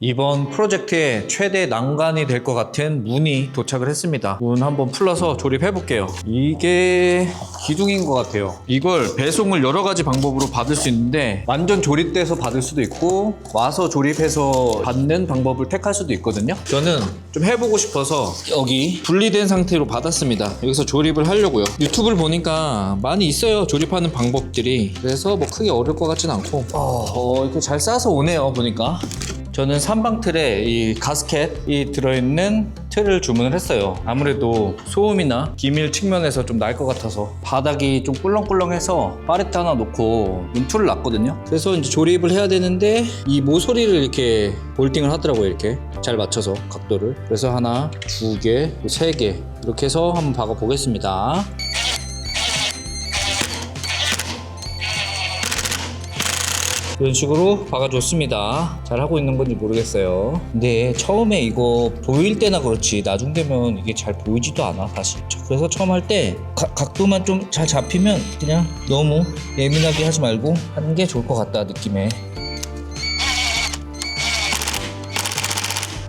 이번 프로젝트의 최대 난관이 될 것 같은 문이 도착을 했습니다. 문 한번 풀러서 조립해 볼게요. 이게 기둥인 것 같아요. 이걸 배송을 여러 가지 방법으로 받을 수 있는데 완전 조립돼서 받을 수도 있고 와서 조립해서 받는 방법을 택할 수도 있거든요. 저는 좀 해보고 싶어서 여기 분리된 상태로 받았습니다. 여기서 조립을 하려고요. 유튜브를 보니까 많이 있어요. 조립하는 방법들이. 그래서 뭐 크게 어려울 것 같진 않고 어, 이렇게 잘 싸서 오네요. 보니까. 저는 삼방 틀에 이 가스켓이 들어있는 틀을 주문을 했어요. 아무래도 소음이나 기밀 측면에서 좀 날 것 같아서 바닥이 좀 꿀렁꿀렁해서 파레트 하나 놓고 문틀을 놨거든요. 그래서 이제 조립을 해야 되는데 이 모서리를 이렇게 볼팅을 하더라고요. 이렇게 잘 맞춰서 각도를. 그래서 하나, 두 개, 세 개 이렇게 해서 한번 박아 보겠습니다. 이런 식으로 박아줬습니다. 잘 하고 있는 건지 모르겠어요. 근데 처음에 이거 보일 때나 그렇지 나중 되면 이게 잘 보이지도 않아 사실. 그래서 처음 할 때 각도만 좀 잘 잡히면 그냥 너무 예민하게 하지 말고 하는 게 좋을 것 같다 느낌에.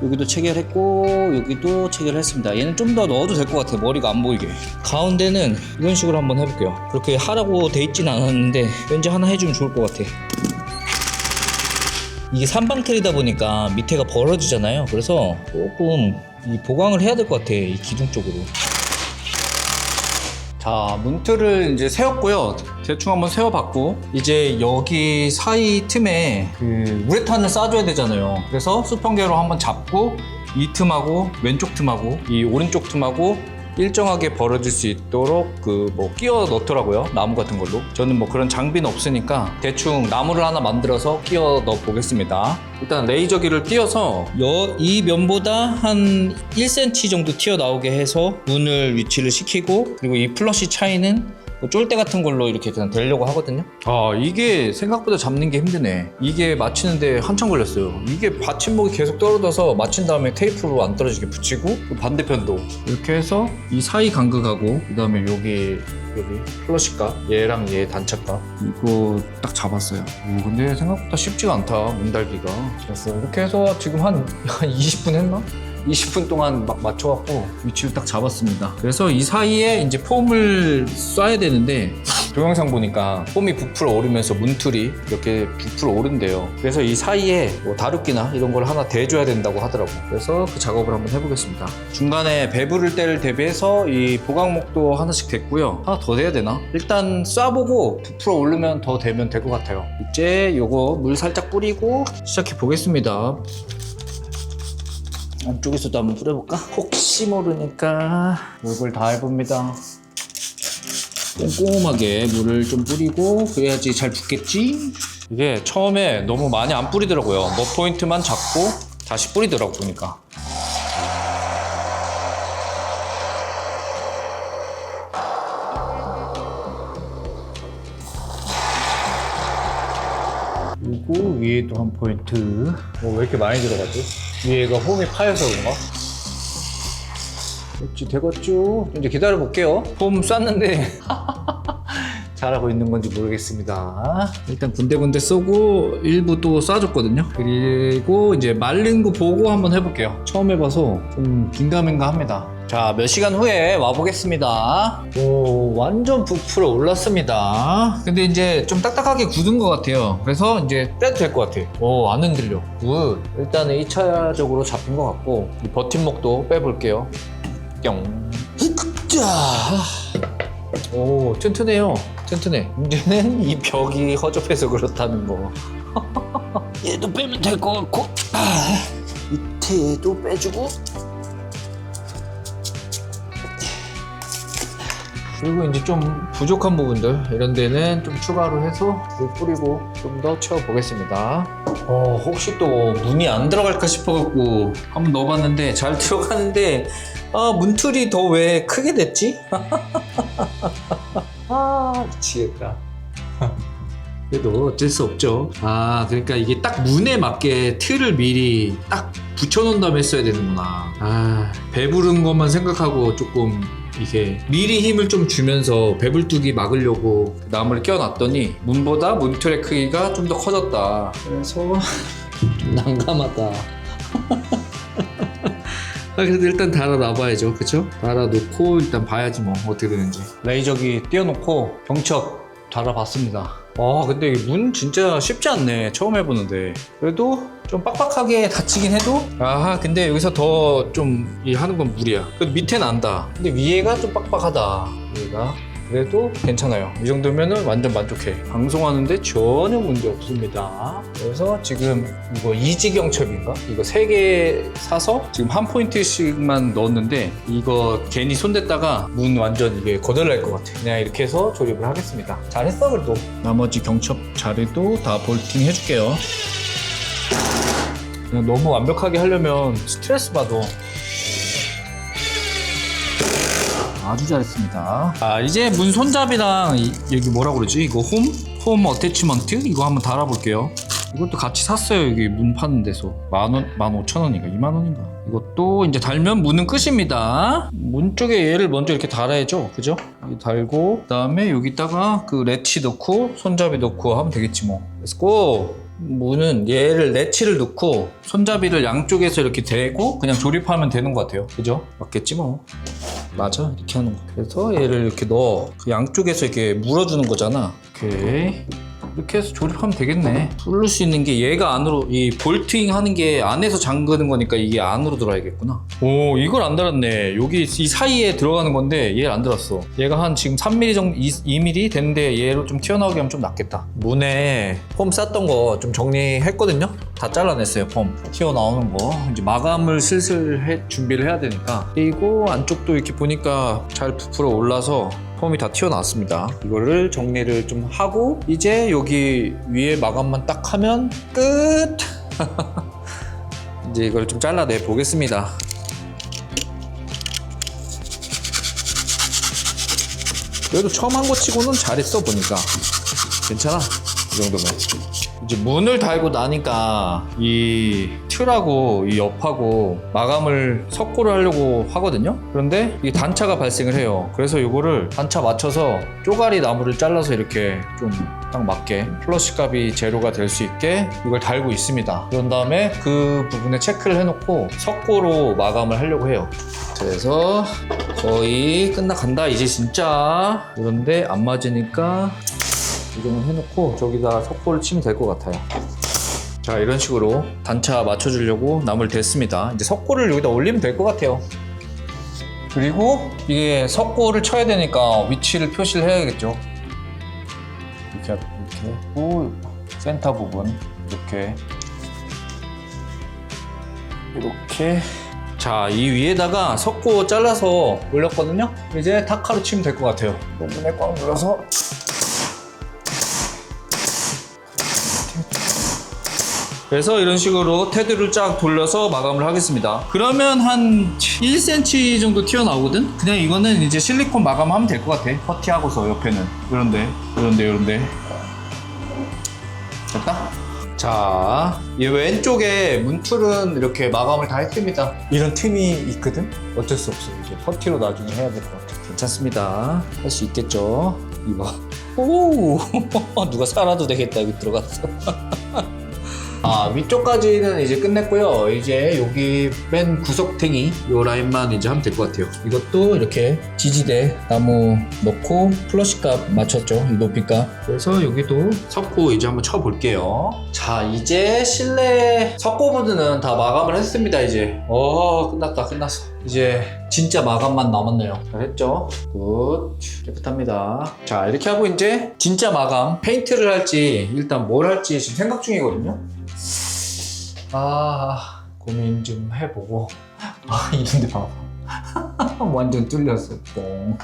여기도 체결했고 여기도 체결했습니다. 얘는 좀 더 넣어도 될 것 같아요. 머리가 안 보이게. 가운데는 이런 식으로 한번 해볼게요. 그렇게 하라고 돼 있진 않았는데 왠지 하나 해주면 좋을 것 같아. 이게 삼방틀이다 보니까 밑에가 벌어지잖아요. 그래서 조금 이 보강을 해야 될 것 같아. 이 기둥 쪽으로. 자, 문틀을 이제 세웠고요. 대충 한번 세워봤고 이제 여기 사이 틈에 그 우레탄을 쏴줘야 되잖아요. 그래서 수평계로 한번 잡고 이 틈하고 왼쪽 틈하고 이 오른쪽 틈하고 일정하게 벌어질 수 있도록 그 뭐 끼워 넣더라고요 나무 같은 걸로. 저는 뭐 그런 장비는 없으니까 대충 나무를 하나 만들어서 끼워 넣어 보겠습니다. 일단 레이저기를 띄어서 여, 이 면보다 한 1cm 정도 튀어나오게 해서 문을 위치를 시키고 그리고 이 플러시 차이는 뭐 쫄대 같은 걸로 이렇게 그냥 대려고 하거든요. 아 이게 생각보다 잡는 게 힘드네. 이게 맞추는데 한참 걸렸어요. 이게 받침목이 계속 떨어져서 맞춘 다음에 테이프로 안 떨어지게 붙이고 또 반대편도 이렇게 해서 이 사이 간극하고 그 다음에 여기 여기 플러시가 얘랑 얘 단차가 이거 딱 잡았어요. 오, 근데 생각보다 쉽지가 않다 문 달기가. 그래서 이렇게 해서 지금 한, 한 20분 했나? 20분 동안 막 맞춰갖고 위치를 딱 잡았습니다. 그래서 이 사이에 이제 폼을 쏴야 되는데 동영상 보니까 폼이 부풀어 오르면서 문틀이 이렇게 부풀어 오른대요. 그래서 이 사이에 뭐 다루기나 이런 걸 하나 대줘야 된다고 하더라고. 그래서 그 작업을 한번 해보겠습니다. 중간에 배부를 때를 대비해서 이 보강목도 하나씩 됐고요. 하나 더 돼야 되나? 일단 쏴보고 부풀어 오르면 더 되면 될 것 같아요. 이제 요거 물 살짝 뿌리고 시작해 보겠습니다. 안쪽에서도 한번 뿌려볼까? 혹시 모르니까 물을 다 해봅니다. 꼼꼼하게 물을 좀 뿌리고 그래야지 잘 붙겠지? 이게 처음에 너무 많이 안 뿌리더라고요. 뭐 포인트만 잡고 다시 뿌리더라고 보니까. 그리고 위에도 한 포인트. 뭐 왜 이렇게 많이 들어가지? 위에가 홈이 파여서 그런가? 됐지, 되겠죠? 이제 기다려 볼게요. 홈 쐈는데 잘하고 있는 건지 모르겠습니다. 일단 군데군데 쏘고 일부 또 쏴줬거든요. 그리고 이제 말린 거 보고 한번 해볼게요. 처음 해봐서 좀 긴가민가 합니다. 자, 몇 시간 후에 와보겠습니다. 오, 완전 부풀어 올랐습니다. 근데 이제 좀 딱딱하게 굳은 것 같아요. 그래서 이제 빼도 될 것 같아요. 오, 안 흔들려. 굿. 일단은 2차적으로 잡힌 것 같고, 이 버팀목도 빼볼게요. 뿅. 자. 오, 튼튼해요. 튼튼해. 문제는 이 벽이 허접해서 그렇다는 거. 얘도 빼면 될 것 같고, 아, 밑에도 빼주고, 그리고 이제 좀 부족한 부분들 이런 데는 좀 추가로 해서 물 뿌리고 좀 더 채워보겠습니다. 어, 혹시 또 문이 안 들어갈까 싶어갖고 한번 넣어봤는데 잘 들어가는데 아, 문틀이 더 왜 크게 됐지? 아, 미치겠다. 그래도 어쩔 수 없죠. 아, 그러니까 이게 딱 문에 맞게 틀을 미리 딱 붙여놓은 다음에 써야 되는구나. 아, 배부른 것만 생각하고 조금 이게 미리 힘을 좀 주면서 배불뚝이 막으려고 나무를 끼워놨더니 문보다 문틀의 크기가 좀 더 커졌다. 그래서 좀 난감하다. 아, 그래도 일단 달아놔봐야죠. 그쵸? 달아놓고 일단 봐야지 뭐 어떻게 되는지. 레이저기 띄워놓고 경첩 달아봤습니다. 와 근데 이문 진짜 쉽지 않네. 처음 해보는데. 그래도 좀 빡빡하게 닫히긴 해도 아하 근데 여기서 더좀 하는 건 무리야. 그래도 밑에는 안다. 근데 위에가 좀 빡빡하다. 위에가. 그래도 괜찮아요. 이 정도면은 완전 만족해. 방송하는데 전혀 문제 없습니다. 그래서 지금 이거 이지경 첩인가? 이거 세 개 사서 지금 한 포인트씩만 넣었는데 이거 괜히 손댔다가 문 완전 이게 거덜날 것 같아. 그냥 이렇게 해서 조립을 하겠습니다. 잘했어 그래도. 나머지 경첩 자리도 다 볼팅 해줄게요. 그냥 너무 완벽하게 하려면 스트레스 받아. 아주 잘했습니다. 아 이제 문 손잡이랑 이- 여기 뭐라 그러지? 이거 홈? 홈 어태치먼트? 이거 한번 달아볼게요. 이것도 같이 샀어요. 여기 문 파는 데서. 만 원, 만 오천 원인가? 이만 원인가? 이것도 이제 달면 문은 끝입니다. 문 쪽에 얘를 먼저 이렇게 달아야죠. 그죠? 여기 달고, 그 다음에 여기다가 그 레치 넣고, 손잡이 넣고 하면 되겠지 뭐. Go! 문은 얘를 레치를 넣고, 손잡이를 양쪽에서 이렇게 대고, 그냥 조립하면 되는 것 같아요. 그죠? 맞겠지 뭐. 맞아 이렇게 하는 거. 그래서 얘를 이렇게 넣어. 그 양쪽에서 이렇게 물어주는 거잖아. 오케이 이렇게 해서 조립하면 되겠네. 뚫을 수 있는 게 얘가 안으로 이 볼팅 하는 게 안에서 잠그는 거니까 이게 안으로 들어야겠구나. 오 이걸 안 달았네. 여기 이 사이에 들어가는 건데 얘를 안 달았어. 얘가 한 지금 3mm 정도 2, mm 됐는데 얘로 좀 튀어나오게 하면 좀 낫겠다. 문에 폼 쌌던 거 좀 정리했거든요? 다 잘라냈어요 폼. 튀어나오는 거. 이제 마감을 슬슬 해, 준비를 해야 되니까. 그리고 안쪽도 이렇게 보니까 잘 부풀어 올라서 폼이 다 튀어나왔습니다. 이거를 정리를 좀 하고 이제 여기 위에 마감만 딱 하면 끝! 이제 이걸 좀 잘라내 보겠습니다. 그래도 처음 한 거 치고는 잘했어 보니까. 괜찮아 이 정도면 이제 문을 달고 나니까 이 틀하고 이 옆하고 마감을 석고를 하려고 하거든요. 그런데 이 단차가 발생을 해요. 그래서 이거를 단차 맞춰서 쪼가리 나무를 잘라서 이렇게 좀 딱 맞게 플러시 값이 제로가 될 수 있게 이걸 달고 있습니다. 그런 다음에 그 부분에 체크를 해놓고 석고로 마감을 하려고 해요. 그래서 거의 끝나간다 이제 진짜. 그런데 안 맞으니까 이거는 해놓고 저기다 석고를 치면 될 것 같아요 자 이런 식으로 단차 맞춰주려고 나무를 댔습니다 이제 석고를 여기다 올리면 될 것 같아요 그리고 이게 석고를 쳐야 되니까 위치를 표시를 해야겠죠 이렇게 이렇게 했고 센터 부분 이렇게 이렇게 자, 이 위에다가 석고 잘라서 올렸거든요? 이제 타카로 치면 될 것 같아요. 문에 꽉 눌러서. 그래서 이런 식으로 테드를 쫙 돌려서 마감을 하겠습니다. 그러면 한 1cm 정도 튀어나오거든? 그냥 이거는 이제 실리콘 마감하면 될 것 같아. 퍼티하고서 옆에는. 이런데, 이런데, 이런데. 됐다? 자, 이 왼쪽에 문틀은 이렇게 마감을 다 했습니다. 이런 틈이 있거든? 어쩔 수 없어. 이제 퍼티로 나중에 해야 될 것 같아. 괜찮습니다. 할 수 있겠죠? 이봐. 오! 누가 살아도 되겠다. 여기 들어갔어. 아, 위쪽까지는 이제 끝냈고요. 이제 여기 맨 구석탱이 요 라인만 이제 하면 될 것 같아요. 이것도 이렇게 지지대 나무 넣고 플러시 값 맞췄죠. 이 높이 값. 그래서 여기도 석고 이제 한번 쳐볼게요. 자, 이제 실내 석고 부분은 다 마감을 했습니다. 이제. 어, 끝났다. 끝났어. 이제 진짜 마감만 남았네요. 잘했죠? 굿. 깨끗합니다. 자, 이렇게 하고 이제 진짜 마감. 페인트를 할지 일단 뭘 할지 지금 생각 중이거든요. 아 고민 좀 해보고. 아 이런데 봐봐 완전 뚫렸어. 똥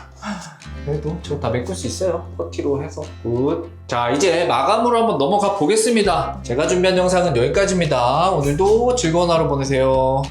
그래도 저 다 메꿀 수 있어요. 퍼티로 해서. 굿자 이제 마감으로 한번 넘어가 보겠습니다. 제가 준비한 영상은 여기까지입니다. 오늘도 즐거운 하루 보내세요